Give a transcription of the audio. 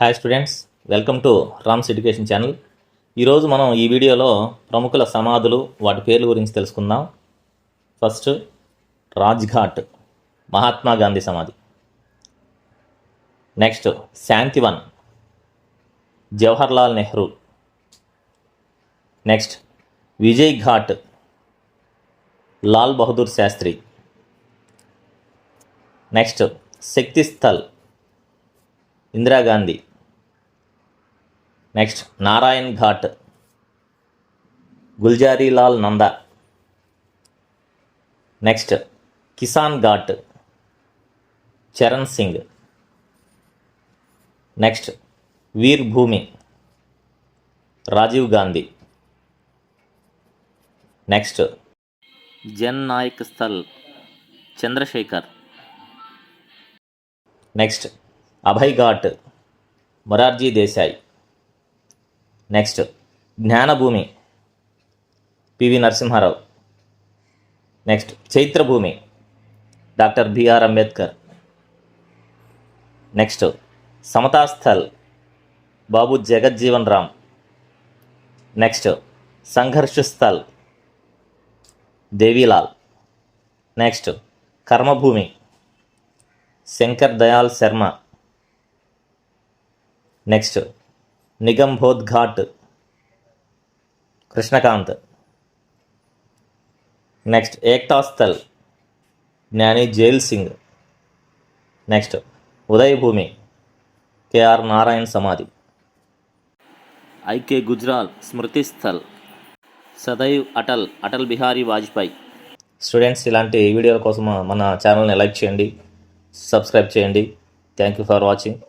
Hi students welcome to Rams education channel ఈరోజు మనం ఈ వీడియోలో ప్రముఖుల సమాధులు వాటి పేర్ల గురించి తెలుసుకుందాం. ఫస్ట్ రాజ్ఘాట్ మహాత్మా గాంధీ సమాధి. Next Shantivan Jawaharlal Nehru. Next Vijay Ghat Lal Bahadur Shastri. Next Shakti Sthal Indira Gandhi next Narayan Ghat. Gulzarilal Nanda. Next Kisan Ghat. Charan Singh. Next Veer Bhumi. Rajiv Gandhi. Next Jan Nayak Sthal. Chandrashekhar. Next Abhay Ghat Morarji Desai. Next Gyan Bhumi PV Narasimha Rao. Next Chaitra Bhumi doctor BR Ambedkar. Next Samata Sthal Babu Jagjivan Ram. Next Sangharsh Sthal Devi Lal. Next Karma Bhumi Shankar Dayal Sharma. Next Nigambodh Ghat Krishan Kant. Next Ekta Sthal Gyani Zail Singh. Next Uday Bhumi KR Narayan సమాధి. IK Gujral Smriti Sthal Sadaiv Atal Atal Bihari Vajpayee. Students ఇలాంటి వీడియోల కోసం మన ఛానల్ని like చేయండి subscribe చేయండి. Thank you for watching.